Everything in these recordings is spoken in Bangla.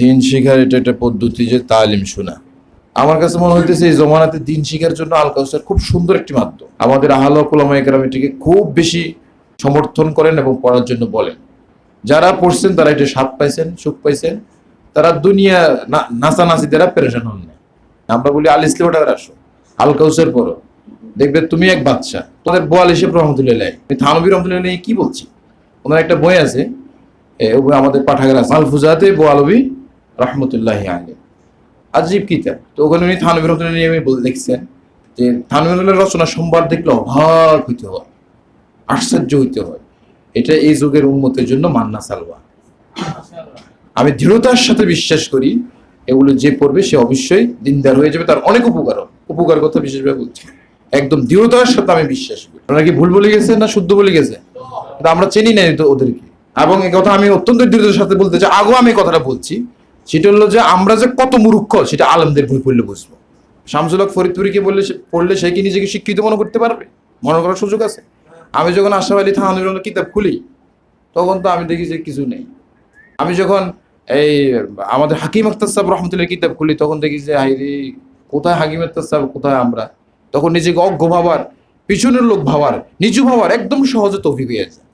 দিন শিখার এটা একটা পদ্ধতি যে তালিম শোনা। আমার কাছে মনে হইতেছে এই জমানাতে দিন শিখার জন্য আল কাউসার খুব সুন্দর একটি মাধ্যম। আমাদের আহল কোলামা একরাম এটিকে খুব বেশি সমর্থন করেন এবং পড়ার জন্য বলেন। যারা পড়ছেন তারা এটা স্বাদ পাইছেন, সুখ পাইছেন। তারা দুনিয়া নাচানাচি দ্বারা পেরেশান হন না। আমরা বলি, আল ইসলাম ওটা আসো, আল কাউসার পড়ো। দেখবে তুমি এক বাচ্চা তোদের বোয়াল হিসেব রহমতুল্লাহ থানবী রহমতুল্লাহ কি বলছি? ওনার একটা বই আছে আমাদের পাঠাগার আছে। আল ফুজাতে বোয়ালবি রহমতুল্লাহ আলী আজীব কিতাব তো? ওখানে উনি থানবী রহমতুল্লাহ নিয়ে বল- দেখছেন যে থানবী রহমতুল্লাহ রচনা সোমবার দেখলে অবাক হইতে হয়, আশ্চর্য হইতে হয়। এটা এই যুগের উন্মতের জন্য মান্না সালওয়া আমি দৃঢ়তার সাথে বিশ্বাস করি, এগুলো যে পড়বে সে অবশ্যই দিনদার হয়ে যাবে, তার অনেক উপকার উপকার কথা বিশেষভাবে বলছি। একদম দৃঢ়তার সাথে আমি বিশ্বাস করি। ওনারা কি ভুল বলে গেছে না শুদ্ধ বলে গেছে আমরা চিনি না তো ওদেরকে। এবং এই কথা আমি অত্যন্ত দৃঢ়তার সাথে বলতে চাই, আগেও আমি কথাটা বলছি সেটা হলো যে আমরা যে কত মূর্খ, সেটা আলমদের বই পড়লে বুঝব। শামসুল হক ফরিদপুরিকে বললে পড়লে সে কি নিজেকে শিক্ষিত মনে করতে পারবে? মনে করার সুযোগ আছে? আমি যখন আশরাফ আলী থাহানুর কিতাব খুলি, তখন তো আমি দেখি যে কিছু নেই। আমি যখন এই আমাদের হাকিম আক্তার সাহেব রহমতুল্লাহ কিতাব খুলি, তখন দেখি যে হাইরে কোথায় হাকিম আক্তার সাহেব, কোথায় আমরা? তখন নিজেকে অজ্ঞ ভাবার, পিছনের লোক ভাবার, নিচু ভাবার একদম সহজে তৌফিক হয়ে যায়।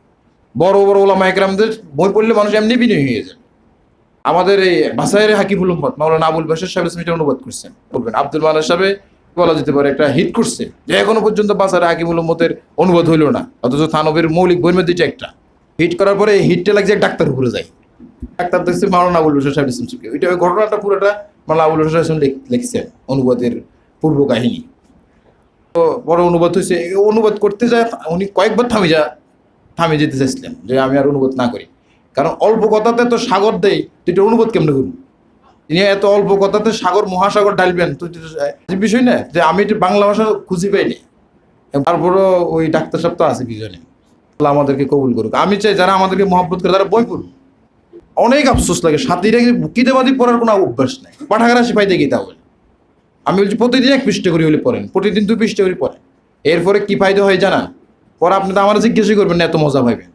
বড় বড় ওলামা একরামদের বই পড়লে মানুষ এমনি বিনয় হয়ে যায় আমাদের এই ভাষায়ের হাকিবুল উম্মত মাওলানা আবুল বাসার সাহেব এটা অনুবাদ করছেন। বলবেন, আব্দুল মানা সাহেব বলা যেতে পারে একটা হিট করছে, যে এখনও পর্যন্ত বাসার হাকিবুল উম্মতের অনুবাদ হইল না। অথচ থানবের মৌলিক বইয়ের মধ্যে একটা। হিট করার পরে হিটটা লাগছে ডাক্তার উপরে যায়। ডাক্তার দেখছে মাওলানা আবুল বাসার সাহেব ইসলাম শিবকে ওইটা ওই ঘটনাটা পুরোটা মাওলানা আবুল বাসার ইসলাম লিখছেন অনুবাদের পূর্ব কাহিনী। তো বড় অনুবাদ হয়েছে অনুবাদ করতে যায়, উনি কয়েকবার থামে যা থামে যেতে চাইছিলেন, যে আমি আর অনুবাদ না করি। কারণ অল্প কথাতে তো সাগর দেয় তুই এটা অনুবাদ কেমনে করবি? তিনি এত অল্প কথাতে সাগর, মহাসাগর ঢালবেন, তুই তো বিষয় না, যে আমি এটা বাংলা ভাষা খুঁজে পাইনি। তারপরও ওই ডাক্তার সাহেব তো আছে পিছনে। আল্লাহ আমাদেরকে কবুল করুক। আমি চাই যারা আমাদেরকে মহব্বত করে, তারা বই পড়ুক। অনেক আফসোস লাগে, সাথীরা কিতাবাদি পড়ার কোনো অভ্যাস নেই। পাঠাগারা শিপাইতে গিয়ে তাহলে। আমি বলছি, প্রতিদিন এক পৃষ্ঠা করে হলে পড়েন, প্রতিদিন দুই পৃষ্ঠা করে পড়েন। এরপরে কী ফায়দা হয় জানা পরে আপনি তো আমার জিজ্ঞাসা করবেন না, এত মজা পাইবেন।